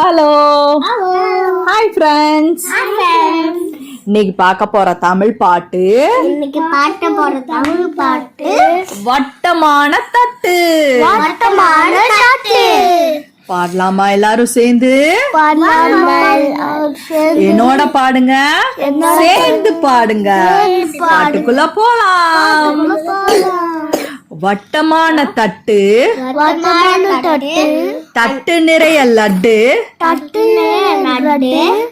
Hello hi friends இன்னைக்கு பார்க்க போற தமிழ் பாட்டு. இன்னைக்கு பாட்ட போற தமிழ் பாட்டு. வட்டமான தட்டு. வட்டமான சாட்டு பாடலாமா எல்லாரும் சேர்ந்து? என்னோட பாடுங்க. சேர்ந்து பாடுங்க. பாட்டுக்குள்ள போலாம். வட்டமான தட்டு. தட்டு. நிறைய லட்டு. தட்டு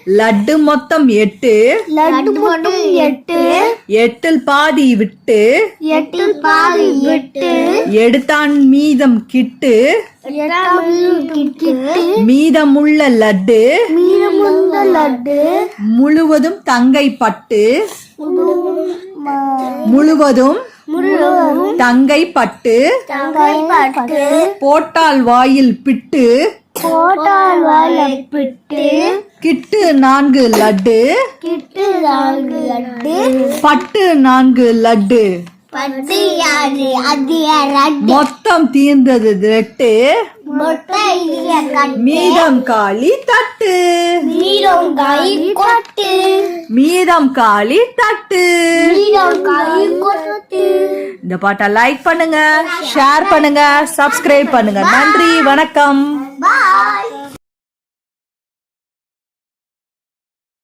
லட்டு. மொத்தம் எட்டு. லட்டு மட்டும் எட்டு. எட்டில் பாதி விட்டு. எட்டு பாதி எட்டு எடுத்தான் மீதம் கிட்டு. கிட்டு. மீதமுள்ள லட்டு. மீதமுள்ள லட்டு. முழுவதும் தங்கை பட்டு. முழுவதும் தங்கை பட்டு தங்கை பட்டு போட்டால் வாயில் பிட்டு. போட்டால் வாழை பிட்டு. கிட்டு நான்கு லட்டு. கிட்டு நான்கு லட்டு. பட்டு நான்கு லட்டு. மொத்தம் தீர்ந்தது ரெட்டு. மீதம் காலி தட்டு. நீரம் காய் கொட்டு மீதம் காலி தட்டு. நீரம் காய் கொட்டு இந்த பாட்டை லைக் பண்ணுங்க ஷேர் பண்ணுங்க சப்ஸ்கிரைப் பண்ணுங்க. நன்றி வணக்கம். பாய்